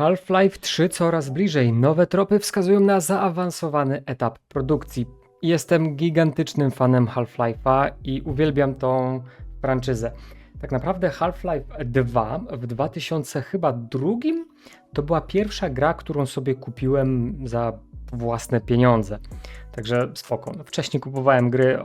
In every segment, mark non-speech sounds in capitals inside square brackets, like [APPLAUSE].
Half-Life 3 coraz bliżej. Nowe tropy wskazują na zaawansowany etap produkcji. Jestem gigantycznym fanem Half-Life'a i uwielbiam tą franczyzę. Tak naprawdę Half-Life 2 w 2000 chyba drugim to była pierwsza gra, którą sobie kupiłem za własne pieniądze. Także spoko. No, wcześniej kupowałem gry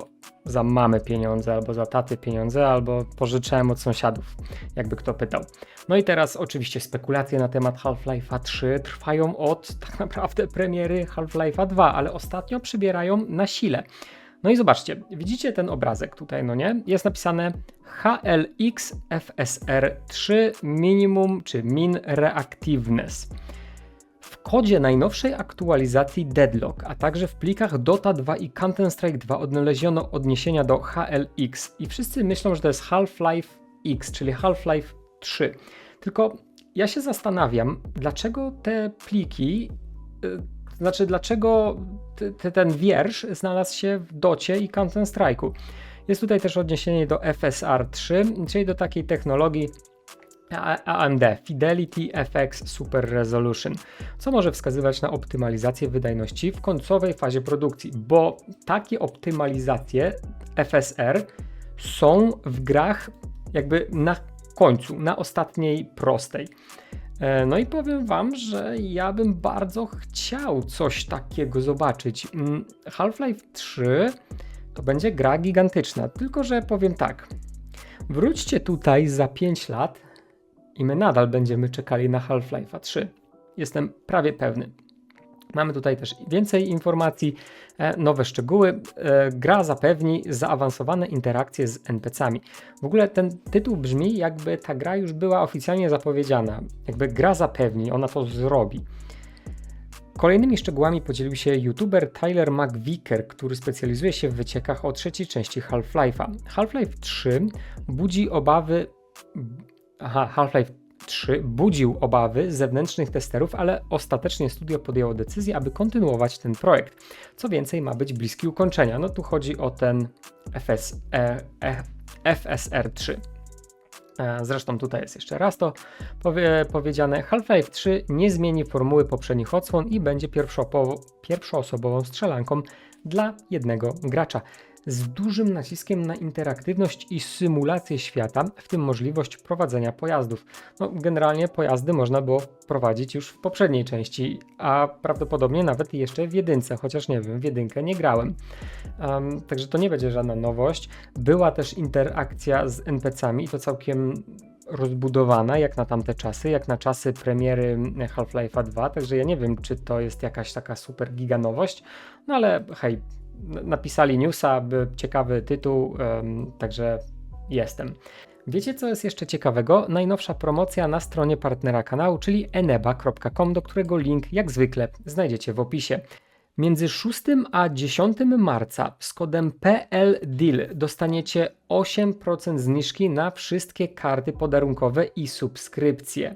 za mamy pieniądze, albo za taty pieniądze, albo pożyczałem od sąsiadów, jakby kto pytał. No i teraz oczywiście spekulacje na temat Half-Life'a 3 trwają od tak naprawdę premiery Half-Life'a 2, ale ostatnio przybierają na sile. No i zobaczcie, widzicie ten obrazek tutaj, no nie? Jest napisane HLX FSR 3 minimum czy min reactiveness. Kodzie najnowszej aktualizacji Deadlock, a także w plikach Dota 2 i Counter-Strike 2 odnaleziono odniesienia do HLX i wszyscy myślą, że to jest Half-Life X, czyli Half-Life 3. Tylko ja się zastanawiam, dlaczego te pliki, yy, znaczy dlaczego t- ten wiersz znalazł się w Docie i Counter-Strike'u. Jest tutaj też odniesienie do FSR 3, czyli do takiej technologii AMD Fidelity FX Super Resolution, co może wskazywać na optymalizację wydajności w końcowej fazie produkcji, bo takie optymalizacje FSR są w grach jakby na końcu, na ostatniej prostej. E, no i powiem Wam, że ja bym bardzo chciał coś takiego zobaczyć. Mm, Half-Life 3 to będzie gra gigantyczna, tylko że powiem tak. Wróćcie tutaj za 5 lat i my nadal będziemy czekali na Half-Life 3. Jestem prawie pewny. Mamy tutaj też więcej informacji, e, nowe szczegóły. E, gra zapewni zaawansowane interakcje z NPC-ami. W ogóle ten tytuł brzmi, jakby ta gra już była oficjalnie zapowiedziana. Jakby gra zapewni, ona to zrobi. Kolejnymi szczegółami podzielił się youtuber Tyler McVicker, który specjalizuje się w wyciekach o trzeciej części Half-Life'a. Half-Life 3 budzi obawy. Aha, Half-Life 3 budził obawy zewnętrznych testerów, ale ostatecznie studio podjęło decyzję, aby kontynuować ten projekt. Co więcej, ma być bliski ukończenia. No tu chodzi o ten FS, e, e, FSR 3. E, zresztą tutaj jest jeszcze raz to powie, powiedziane. Half-Life 3 nie zmieni formuły poprzednich odsłon i będzie pierwszoosobową strzelanką dla jednego gracza z dużym naciskiem na interaktywność i symulację świata, w tym możliwość prowadzenia pojazdów. No, generalnie pojazdy można było prowadzić już w poprzedniej części, a prawdopodobnie nawet jeszcze w jedynce, chociaż nie wiem, w jedynkę nie grałem. Um, także to nie będzie żadna nowość. Była też interakcja z NPC-ami i to całkiem rozbudowana jak na tamte czasy, jak na czasy premiery Half-Life'a 2, także ja nie wiem, czy to jest jakaś taka super giga nowość, no ale hej, napisali newsa, by ciekawy tytuł, także jestem. Wiecie co jest jeszcze ciekawego? Najnowsza promocja na stronie partnera kanału, czyli eneba.com, do którego link jak zwykle znajdziecie w opisie. Między 6 a 10 marca z kodem PLDEAL dostaniecie 8% zniżki na wszystkie karty podarunkowe i subskrypcje.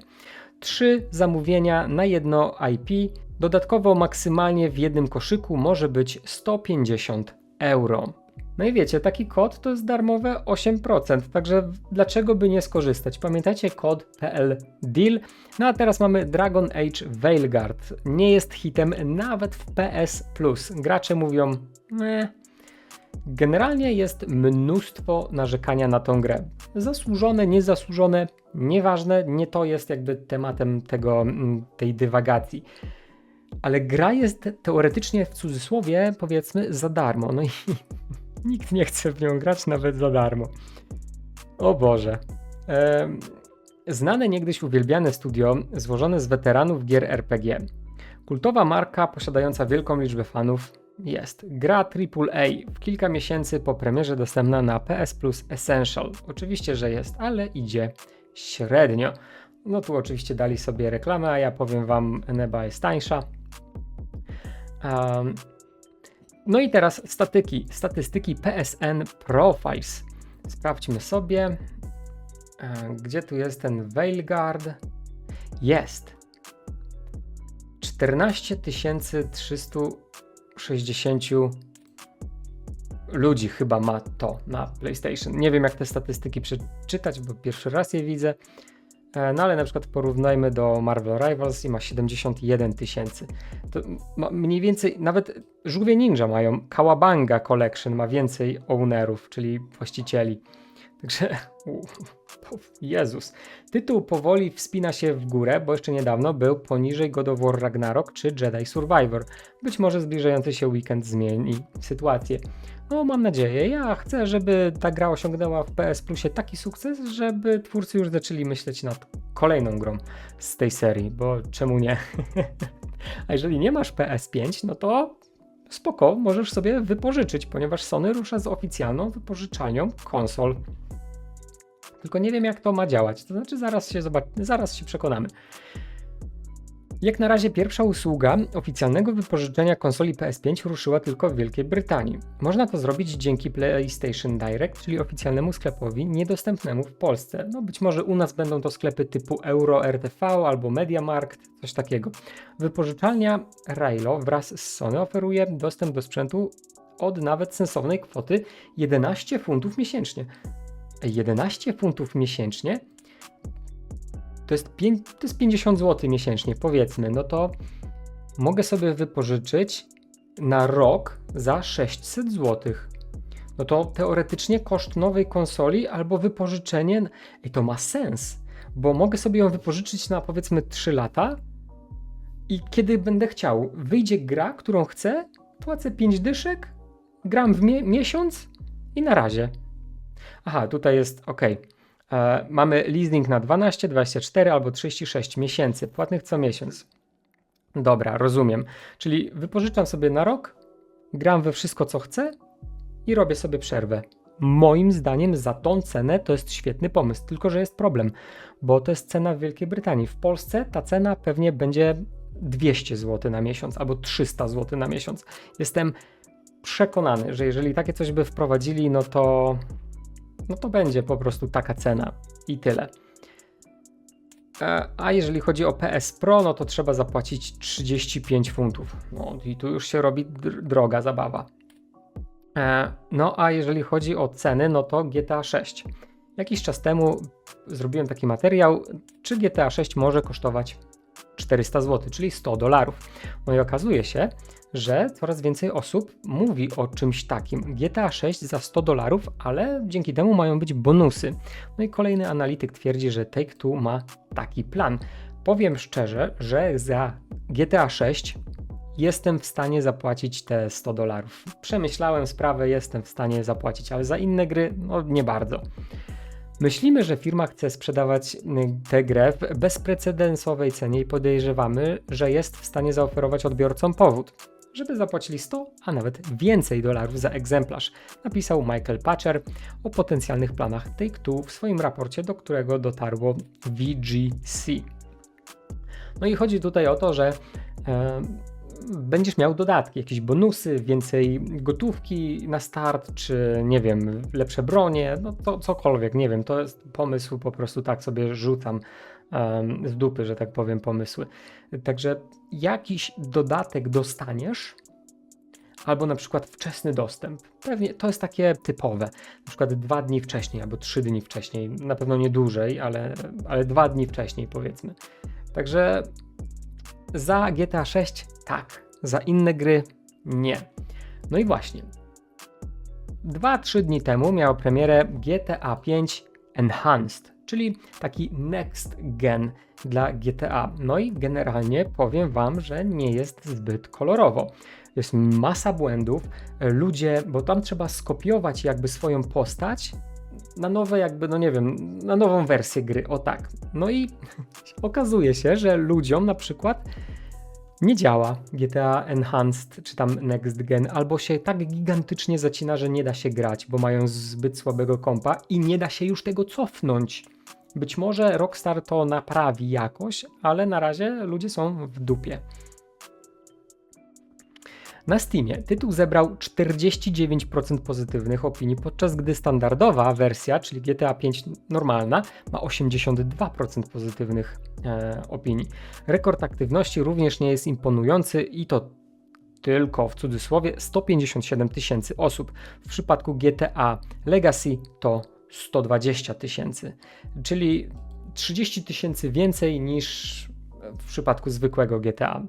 3 zamówienia na jedno IP Dodatkowo maksymalnie w jednym koszyku może być 150 euro. No i wiecie, taki kod to jest darmowe 8%, także dlaczego by nie skorzystać? Pamiętajcie kod PL Deal. No a teraz mamy Dragon Age Veilguard. Nie jest hitem nawet w PS Plus. Gracze mówią, nie. Generalnie jest mnóstwo narzekania na tą grę. Zasłużone, niezasłużone, nieważne, nie to jest jakby tematem tego, tej dywagacji ale gra jest teoretycznie w cudzysłowie, powiedzmy, za darmo. No i [LAUGHS] nikt nie chce w nią grać nawet za darmo. O Boże. znane niegdyś uwielbiane studio, złożone z weteranów gier RPG. Kultowa marka posiadająca wielką liczbę fanów jest. Gra AAA w kilka miesięcy po premierze dostępna na PS Plus Essential. Oczywiście, że jest, ale idzie średnio. No tu oczywiście dali sobie reklamę, a ja powiem wam, Neba jest tańsza, no i teraz statyki, statystyki PSN Profiles. Sprawdźmy sobie, gdzie tu jest ten Veilguard. Jest. 14 360 ludzi chyba ma to na PlayStation. Nie wiem, jak te statystyki przeczytać, bo pierwszy raz je widzę. E, No ale na przykład porównajmy do Marvel Rivals i ma 71 tysięcy. Ma mniej więcej, nawet Żółwie Ninja mają, Kawabanga Collection ma więcej ownerów, czyli właścicieli. Także, Jezus. Tytuł powoli wspina się w górę, bo jeszcze niedawno był poniżej God of War Ragnarok czy Jedi Survivor. Być może zbliżający się weekend zmieni sytuację. No, mam nadzieję. Ja chcę, żeby ta gra osiągnęła w PS Plusie taki sukces, żeby twórcy już zaczęli myśleć nad kolejną grą z tej serii, bo czemu nie? [LAUGHS] A jeżeli nie masz PS5, no to spoko, możesz sobie wypożyczyć, ponieważ Sony rusza z oficjalną wypożyczalnią konsol. Tylko nie wiem, jak to ma działać. To znaczy, zaraz się, zobac- zaraz się przekonamy. Jak na razie pierwsza usługa oficjalnego wypożyczenia konsoli PS5 ruszyła tylko w Wielkiej Brytanii. Można to zrobić dzięki PlayStation Direct, czyli oficjalnemu sklepowi niedostępnemu w Polsce. No być może u nas będą to sklepy typu Euro RTV albo MediaMarkt, coś takiego. Wypożyczalnia Railo wraz z Sony oferuje dostęp do sprzętu od nawet sensownej kwoty 11 funtów miesięcznie. 11 funtów miesięcznie to jest, pię- to jest 50 zł miesięcznie, powiedzmy, no to mogę sobie wypożyczyć na rok za 600 zł. No to teoretycznie koszt nowej konsoli albo wypożyczenie, i to ma sens, bo mogę sobie ją wypożyczyć na powiedzmy 3 lata i kiedy będę chciał, wyjdzie gra, którą chcę, płacę 5 dyszek, gram w mie- miesiąc i na razie. Aha, tutaj jest ok. E, mamy leasing na 12, 24 albo 36 miesięcy, płatnych co miesiąc. Dobra, rozumiem. Czyli wypożyczam sobie na rok, gram we wszystko co chcę i robię sobie przerwę. Moim zdaniem za tą cenę to jest świetny pomysł, tylko że jest problem, bo to jest cena w Wielkiej Brytanii. W Polsce ta cena pewnie będzie 200 zł na miesiąc albo 300 zł na miesiąc. Jestem przekonany, że jeżeli takie coś by wprowadzili, no to no to będzie po prostu taka cena i tyle. E, A jeżeli chodzi o PS Pro, no to trzeba zapłacić 35 funtów. No i tu już się robi dr- droga zabawa. E, No a jeżeli chodzi o ceny, no to GTA 6. Jakiś czas temu zrobiłem taki materiał, czy GTA 6 może kosztować 400 zł, czyli 100 dolarów. No i okazuje się, że coraz więcej osób mówi o czymś takim. GTA 6 za 100 dolarów, ale dzięki temu mają być bonusy. No i kolejny analityk twierdzi, że Take-Two ma taki plan. Powiem szczerze, że za GTA 6 jestem w stanie zapłacić te 100 dolarów. Przemyślałem sprawę, jestem w stanie zapłacić, ale za inne gry, no nie bardzo. Myślimy, że firma chce sprzedawać y, tę grę w bezprecedensowej cenie i podejrzewamy, że jest w stanie zaoferować odbiorcom powód, żeby zapłacili 100, a nawet więcej dolarów za egzemplarz, napisał Michael Patcher o potencjalnych planach Take-Two w swoim raporcie, do którego dotarło VGC. No i chodzi tutaj o to, że e, będziesz miał dodatki, jakieś bonusy, więcej gotówki na start, czy nie wiem, lepsze bronie, no to cokolwiek, nie wiem, to jest pomysł, po prostu tak sobie rzucam z dupy, że tak powiem, pomysły. Także jakiś dodatek dostaniesz, albo na przykład wczesny dostęp. Pewnie to jest takie typowe. Na przykład dwa dni wcześniej albo trzy dni wcześniej, na pewno nie dłużej, ale, ale dwa dni wcześniej powiedzmy. Także za GTA 6 tak, za inne gry nie. No i właśnie. 2-3 dni temu miało premierę GTA 5 Enhanced, czyli taki next gen dla GTA. No i generalnie powiem Wam, że nie jest zbyt kolorowo. Jest masa błędów. Ludzie, bo tam trzeba skopiować jakby swoją postać na nowe jakby, no nie wiem, na nową wersję gry, o tak. No i [LAUGHS] okazuje się, że ludziom na przykład nie działa GTA Enhanced czy tam Next Gen, albo się tak gigantycznie zacina, że nie da się grać, bo mają zbyt słabego kompa i nie da się już tego cofnąć. Być może Rockstar to naprawi jakoś, ale na razie ludzie są w dupie. Na Steamie tytuł zebrał 49% pozytywnych opinii, podczas gdy standardowa wersja, czyli GTA 5 normalna, ma 82% pozytywnych e, opinii. Rekord aktywności również nie jest imponujący i to tylko w cudzysłowie 157 tysięcy osób. W przypadku GTA Legacy to 120 tysięcy, czyli 30 tysięcy więcej niż w przypadku zwykłego GTA.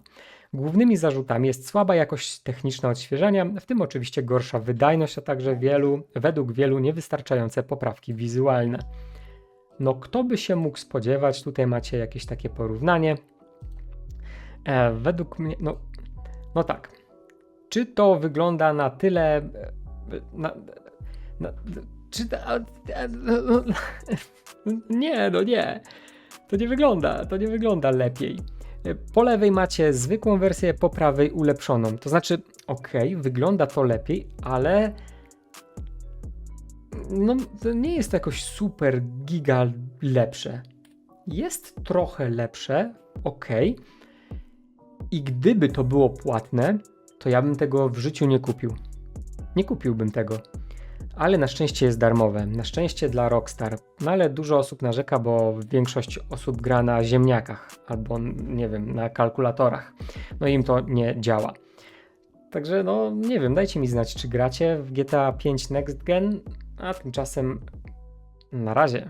Głównymi zarzutami jest słaba jakość techniczna odświeżania, w tym oczywiście gorsza wydajność, a także wielu, według wielu niewystarczające poprawki wizualne. No, kto by się mógł spodziewać? Tutaj macie jakieś takie porównanie. E, według mnie, no, no tak. Czy to wygląda na tyle. e, Na, na, czy. a- a- no, [LAUGHS] nie, no nie. To nie wygląda, to nie wygląda lepiej. Po lewej macie zwykłą wersję, po prawej ulepszoną. To znaczy, ok, wygląda to lepiej, ale no, to nie jest jakoś super giga lepsze. Jest trochę lepsze, ok. I gdyby to było płatne, to ja bym tego w życiu nie kupił. Nie kupiłbym tego. Ale na szczęście jest darmowe. Na szczęście dla Rockstar. No ale dużo osób narzeka, bo większość osób gra na ziemniakach albo nie wiem, na kalkulatorach. No i im to nie działa. Także no nie wiem, dajcie mi znać, czy gracie w GTA 5 Next Gen, a tymczasem na razie.